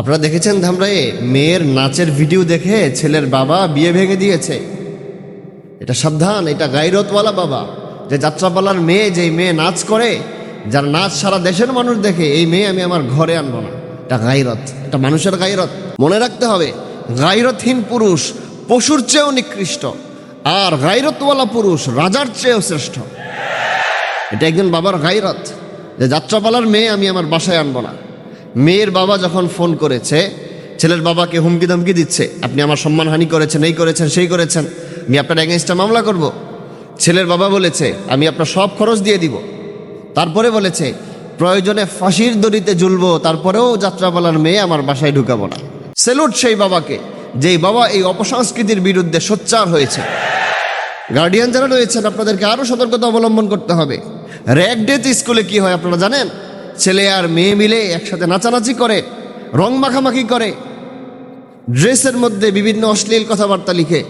আপনারা দেখেছেন ধামরায়ে মেয়ের নাচের ভিডিও দেখে ছেলের বাবা বিয়ে ভেঙে দিয়েছে। এটা সাবধান, এটা গাইরতওয়ালা বাবা। যে যাত্রাপালার মেয়ে, যেই মেয়ে নাচ করে, যার নাচ সারা দেশের মানুষ দেখে, এই মেয়ে আমি আমার ঘরে আনব না। এটা গাইরত, এটা মানুষের গাইরত। মনে রাখতে হবে, গাইরতহীন পুরুষ পশুর চেয়েও নিকৃষ্ট, আর গাইরতওয়ালা পুরুষ রাজার চেয়েও শ্রেষ্ঠ। এটা একজন বাবার গাইরত, যে যাত্রাপালার মেয়ে আমি আমার বাসায় আনব না। মেয়ের বাবা যখন ফোন করেছে, ছেলের বাবাকে হুমকি ধমকি দিচ্ছে, আপনি আমার সম্মানহানি করেছেন, এই করেছেন, সেই করেছেন, আমি আপনার এগেনস্টে মামলা করব। ছেলের বাবা বলেছে, আমি আপনার সব খরচ দিয়ে দিব। তারপরে বলেছে, প্রয়োজনে ফাঁসির দড়িতে ঝুলবো, তারপরেও যাত্রাপালার মেয়ে আমার বাসায় ঢুকাবো না। সেলুট সেই বাবাকে, যেই বাবা এই অপসংস্কৃতির বিরুদ্ধে সোচ্চার হয়েছে। গার্ডিয়ান যারা রয়েছেন, আপনাদেরকে আরও সতর্কতা অবলম্বন করতে হবে। র্যাক ডেথ স্কুলে কি হয়, আপনারা জানেন? ছেলে আর মেয়ে মিলে একসাথে নাচানাচি করে, রং মাখামাখি করে, ড্রেসের মধ্যে বিভিন্ন অশ্লীল কথাবার্তা লিখে।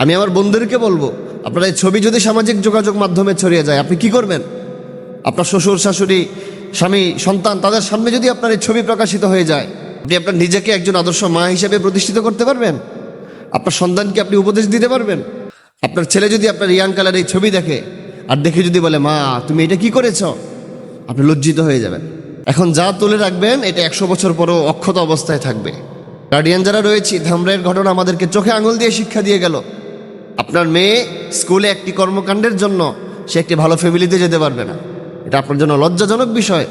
আমি আমার বন্ধুদেরকে বলব, আপনার এই ছবি যদি সামাজিক যোগাযোগ মাধ্যমে ছড়িয়ে যায়, আপনি কি করবেন? আপনার শ্বশুর, শাশুড়ি, স্বামী, সন্তান, তাদের সামনে যদি আপনার এই ছবি প্রকাশিত হয়ে যায়, আপনি আপনার নিজেকে একজন আদর্শ মা হিসেবে প্রতিষ্ঠিত করতে পারবেন? আপনার সন্তানকে আপনি উপদেশ দিতে পারবেন? আপনার ছেলে যদি আপনার ইয়াং কালার এই ছবি দেখে, আর দেখে যদি বলে, মা, তুমি এটা কি করেছ? আপনি লজ্জিত হয়ে যাবেন। এখন যা তুলে রাখবেন, এটা একশো বছর পরও অক্ষত অবস্থায় থাকবে। গার্ডিয়ান যারা রয়েছে, ধামরাইয়ের ঘটনা আমাদেরকে চোখে আঙুল দিয়ে শিক্ষা দিয়ে গেল। আপনার মেয়ে স্কুলে একটি কর্মকাণ্ডের জন্য সে একটি ভালো ফ্যামিলিতে যেতে পারবে না। এটা আপনার জন্য লজ্জাজনক বিষয়।